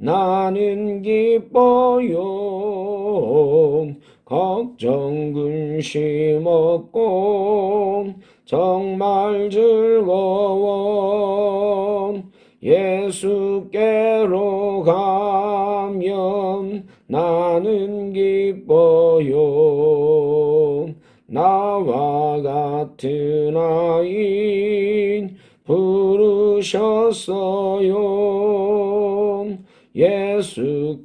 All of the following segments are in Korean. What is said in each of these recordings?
나는 기뻐요. 걱정 근심 없고 정말 즐거워. 예수께로 가면 나는 기뻐요. 나와 같은 아인 부르셨어요.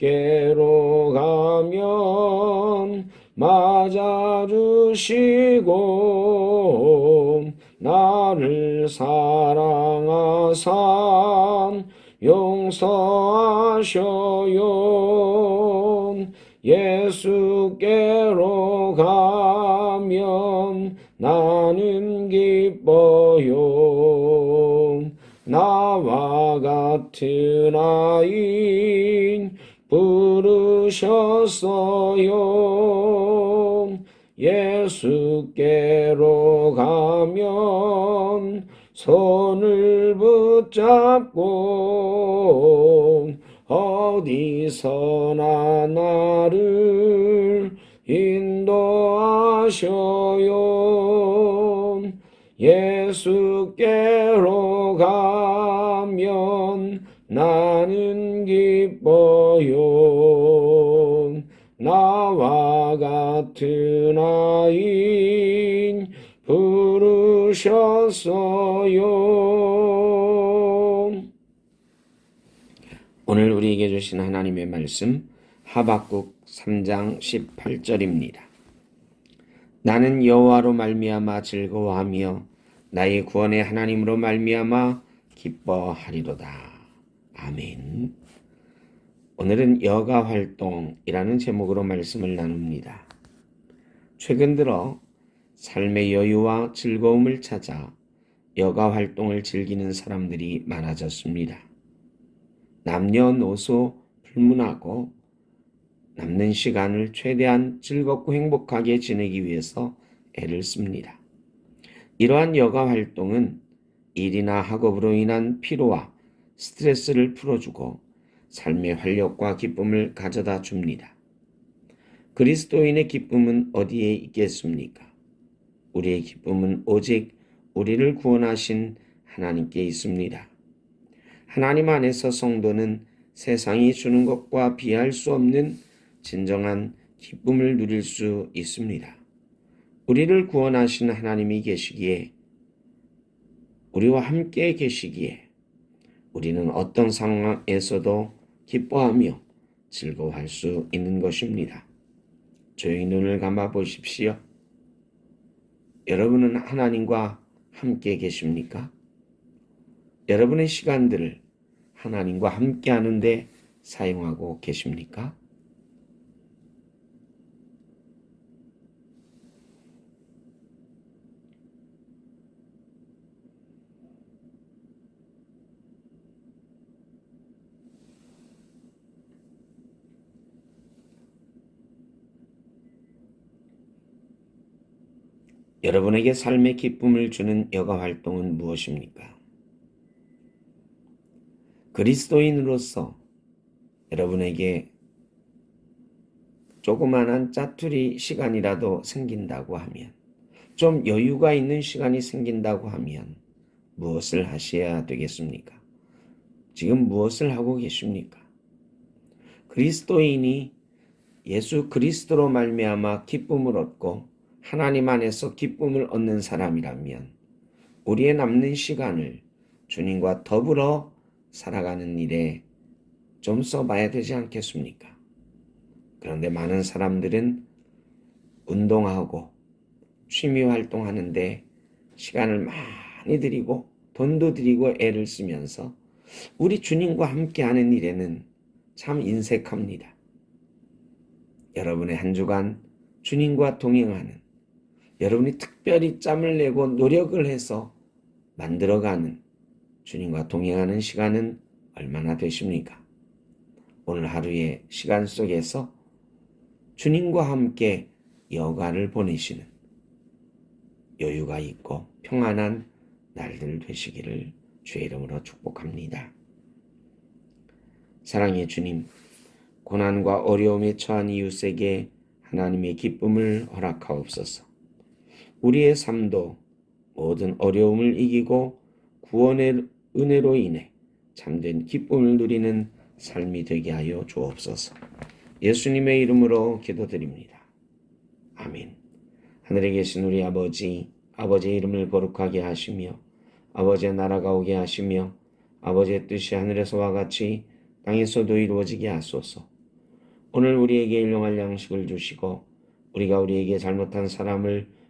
예수께로 가면 맞아주시고 나를 사랑하사 용서하셔요. 예수께로 가면 나는 기뻐요. 나와 같은 아인 부르셨어요. 예수께로 가면 손을 붙잡고 어디서나 나를 인도하셔요. 예수께로 가면 나는 기뻐요. 나와 같은 아인 부르셨어요. 오늘 우리에게 주신 하나님의 말씀 하박국 3장 18절입니다. 나는 여호와로 말미암아 즐거워하며 나의 구원의 하나님으로 말미암아 기뻐하리로다. 아멘. 오늘은 여가 활동이라는 제목으로 말씀을 나눕니다. 최근 들어 삶의 여유와 즐거움을 찾아 여가 활동을 즐기는 사람들이 많아졌습니다. 남녀노소 불문하고 남는 시간을 최대한 즐겁고 행복하게 지내기 위해서 애를 씁니다. 이러한 여가 활동은 일이나 학업으로 인한 피로와 스트레스를 풀어주고 삶의 활력과 기쁨을 가져다 줍니다. 그리스도인의 기쁨은 어디에 있겠습니까? 우리의 기쁨은 오직 우리를 구원하신 하나님께 있습니다. 하나님 안에서 성도는 세상이 주는 것과 비할 수 없는 진정한 기쁨을 누릴 수 있습니다. 우리를 구원하신 하나님이 계시기에 우리와 함께 계시기에 우리는 어떤 상황에서도 기뻐하며 즐거워할 수 있는 것입니다. 조용히 눈을 감아 보십시오. 여러분은 하나님과 함께 계십니까? 여러분의 시간들을 하나님과 함께 하는데 사용하고 계십니까? 여러분에게 삶의 기쁨을 주는 여가 활동은 무엇입니까? 그리스도인으로서 여러분에게 조그만한 짜투리 시간이라도 생긴다고 하면, 좀 여유가 있는 시간이 생긴다고 하면 무엇을 하셔야 되겠습니까? 지금 무엇을 하고 계십니까? 그리스도인이 예수 그리스도로 말미암아 기쁨을 얻고 하나님 안에서 기쁨을 얻는 사람이라면 우리의 남는 시간을 주님과 더불어 살아가는 일에 좀 써봐야 되지 않겠습니까? 그런데 많은 사람들은 운동하고 취미 활동하는데 시간을 많이 들이고 돈도 들이고 애를 쓰면서 우리 주님과 함께 하는 일에는 참 인색합니다. 여러분의 한 주간 주님과 동행하는 여러분이 특별히 짬을 내고 노력을 해서 만들어가는 주님과 동행하는 시간은 얼마나 되십니까? 오늘 하루의 시간 속에서 주님과 함께 여가를 보내시는 여유가 있고 평안한 날들 되시기를 주의 이름으로 축복합니다. 사랑의 주님, 고난과 어려움에 처한 이웃에게 하나님의 기쁨을 허락하옵소서. 우리의 삶도 모든 어려움을 이기고 구원의 은혜로 인해 참된 기쁨을 누리는 삶이 되게 하여 주옵소서. 예수님의 이름으로 기도드립니다. 아멘. 하늘에 계신 우리 아버지, 아버지의 이름을 거룩하게 하시며 아버지의 나라가 오게 하시며 아버지의 뜻이 하늘에서와 같이 땅에서도 이루어지게 하소서. 오늘 우리에게 일용할 양식을 주시고 우리가 우리에게 잘못한 사람을